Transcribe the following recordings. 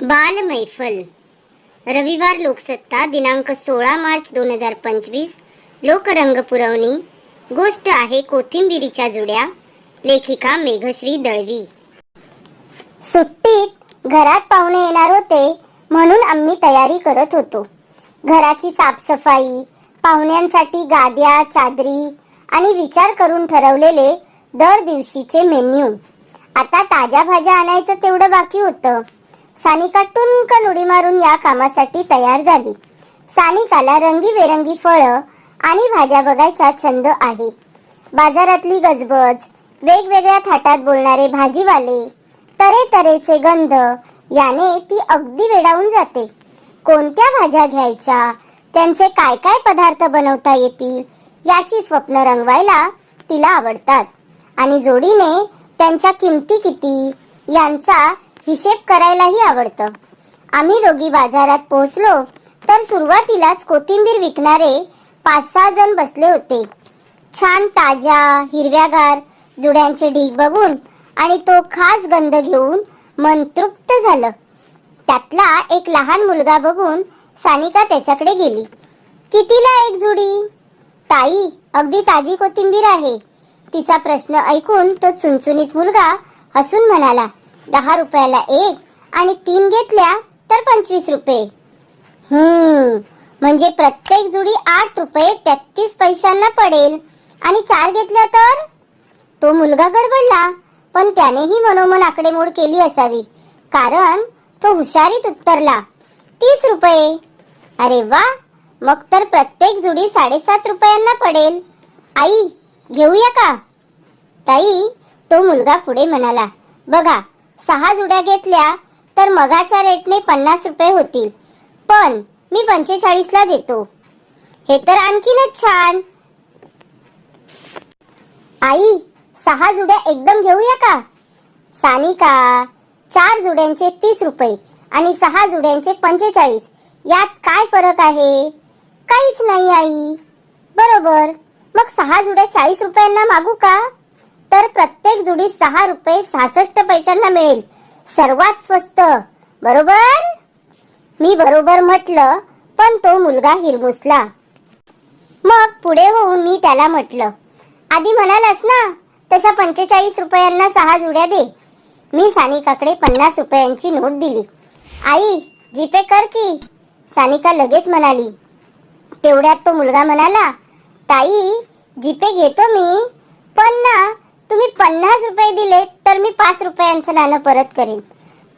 बाल मैफल रविवार लोकसत्ता दिनांक सोळा मार्च दोन हजार पंचवीस. लोकरंग पुरवणी गोष्ट आहे कोथिंबिरीच्या जुड्या. लेखिका मेघश्री दळवी. सुट्टीत घरात पाहुणे येणार होते म्हणून आम्ही तयारी करत होतो. घराची साफसफाई पाहुण्यांसाठी गाद्या चादरी आणि विचार करून ठरवलेले दर दिवशीचे मेन्यू. आता ताज्या भाज्या आणायचं तेवढं बाकी होतं. सानिका टुनकन उडी मारून या कामासाठी तयार झाली. सानिकाला रंगीबेरंगी फळं आणि भाज्या बघायचा छंद आहे. बाजारातली गजबज वेगवेगळ्या थाटात बोलणारे भाजीवाले तरे तरेचे गंध याने ती अगदी वेडावून जाते. कोणत्या भाज्या घ्यायच्या त्यांचे काय काय पदार्थ बनवता येतील याची स्वप्न रंगवायला तिला आवडतात. आणि जोडीने त्यांच्या किमती किती यांचा हिशेब करायलाही आवडतं. आम्ही दोघी बाजारात पोहोचलो तर सुरुवातीलाच कोथिंबीर विकणारे पाच सहा जण बसले होते. छान ताज्या हिरव्यागार जुड्यांचे ढीग बघून आणि तो खास गंध घेऊन मन तृप्त झालं. त्यातला एक लहान मुलगा बघून सानिका त्याच्याकडे गेली. कितीला एक जुडी? ताई अगदी ताजी कोथिंबीर आहे. तिचा प्रश्न ऐकून तो चुनचुनीत मुलगा हसून म्हणाला दहा रुपयाला एक आणि तीन घेतल्या तर पंचवीस रुपये. हम्म म्हणजे प्रत्येक जुडी आठ रुपये तेहतीस पैशांना पडेल. आणि चार घेतल्या तर? तो मुलगा गडबडला पण त्यानेही मनोमन आकडेमोड केली असावी. कारण तो हुशारीत उत्तरला तीस रुपये. अरे वा मग तर प्रत्येक जुडी साडेसात रुपयांना पडेल. आई घेऊया का? ताई तो मुलगा पुढे म्हणाला बघा सहा जुड्या घेतल्या तर मगाच्या रेटने पन्नास रुपये होतील. पण मी पंचेचाळीसला देतो. हे तर आणखीनच छान. आई सहा जुड्या एकदम घेऊया का? सानिका चार जुड्यांचे तीस रुपये आणि सहा जुड्यांचे पंचेचाळीस. यात काय फरक आहे? काहीच नाही आई. बरोबर. मग सहा जुड्या चाळीस रुपयांना मागू का? तर प्रत्येक जुडी सहा रुपये सहासष्ट पैशांना मिळेल. सर्वात स्वस्त. बरोबर? मी बरोबर म्हटलं पण तो मुलगा हिरमुसला. मग पुढे होऊन मी त्याला म्हटलं आधी म्हणालास ना तशा पंचेचाळीस रुपयांना सहा जुड्या दे. मी सानिकाकडे पन्नास रुपयांची नोट दिली. आई जीपे कर की. सानिका लगेच म्हणाली. तेवढ्यात तो मुलगा म्हणाला ताई जीपे घेतो मी पण ना तुम्ही पन्नास रुपये दिले तर मी पाच रुपयांचं नाणं परत करेन.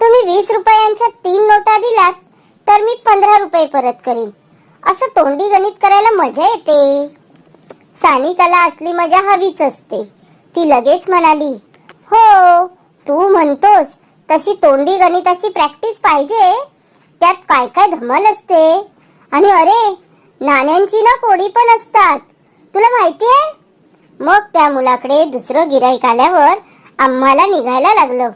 तुम्ही वीस रुपयांच्या तीन नोटा दिलात तर मी पंधरा रुपये परत करीन. असं तोंडी गणित करायला मजा येते. सानिकाला असली मजा हवीच असते. ती लगेच म्हणाली हो तू म्हणतोस तशी तोंडी गणिताची प्रॅक्टिस पाहिजे. त्यात काय काय धमाल असते? आणि अरे नाण्यांची ना कोडी पण असतात. तुला माहिती आहे? मग त्या मुलाकडे दुसरं गिराईक आल्यावर आम्हाला निघायला लागलं.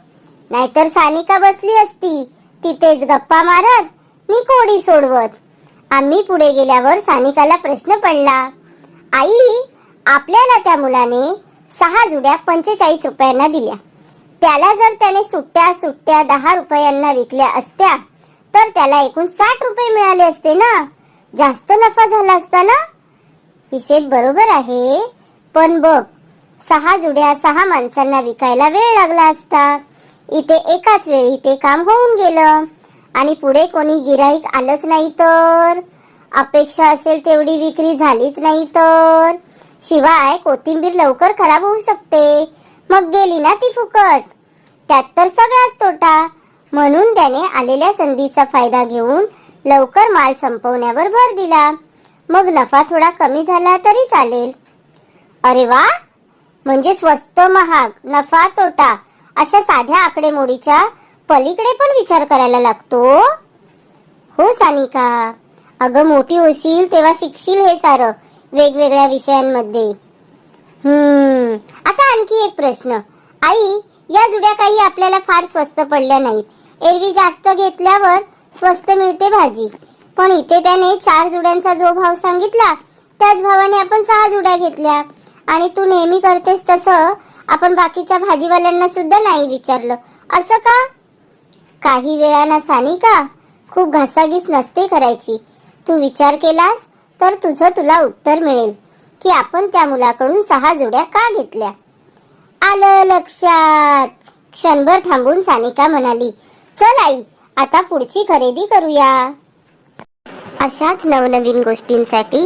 नाहीतर सानिका बसली असती? तिथेच गप्पा मारत मी कोडी सोडवत. आम्ही पुढे गेल्यावर सानिकाला प्रश्न पडला आई आपल्याला त्या मुलाने सहा जुड्या पंचेचाळीस रुपयांना दिल्या. त्याला जर त्याने सुट्ट्या सुट्ट्या दहा रुपयांना विकल्या असत्या तर त्याला एकूण साठ रुपये मिळाले असते ना? जास्त नफा झाला असता ना? हिशेब बरोबर आहे. पण बघ सहा जुड्या सहा माणसांना विकायला वेळ लागला असता. इथे एकाच वेळी ते काम होऊन गेलं. आणि पुढे कोणी गिराईक आलंच नाही तर? अपेक्षा असेल तेवढी विक्री झालीच नाही तर? शिवाय कोथिंबीर लवकर खराब होऊ शकते. मग गेली ना ती फुकट. त्यात तर सगळाच तोटा. म्हणून त्याने आलेल्या संधीचा फायदा घेऊन लवकर माल संपवण्यावर भर दिला. मग नफा थोडा कमी झाला तरी चालेल. अरे वा. म्हणजे स्वस्त महाग नफा तोटा अशा साध्या आकडेमोडीच्या पलीकडे पण विचार करायला लागतो? हो सानिका. अगं मोठी होशील तेव्हा शिकशील हे सारं वेगवेगळ्या विषयांमध्ये. हम्म. आता आणखी एक प्रश्न. आई या जुड्या काही आपल्याला फार स्वस्त पडल्या नाहीत. एरवी जास्त घेतल्यावर स्वस्त मिळते भाजी. पण इथे त्याने चार जुड्यांचा जो भाव सांगितला त्याच भावाने आपण सहा जुड्या घेतल्या. आणि तू नेहमी करतेस तसं आपण बाकीच्या भाजीवाल्यांना सुद्धा नाही विचारलं. असं का? काही वेळाना सानिका खूप घासाघीस नसते करायची. तू विचार केलास तर तुझं तुला उत्तर मिळेल की आपण त्या मुलाकडून सहा जोड्या का घेतल्या? आलं लक्षात. क्षणभर थांबून सानिका म्हणाली चल आई आता पुढची खरेदी करूया. अशाच नवनवीन गोष्टींसाठी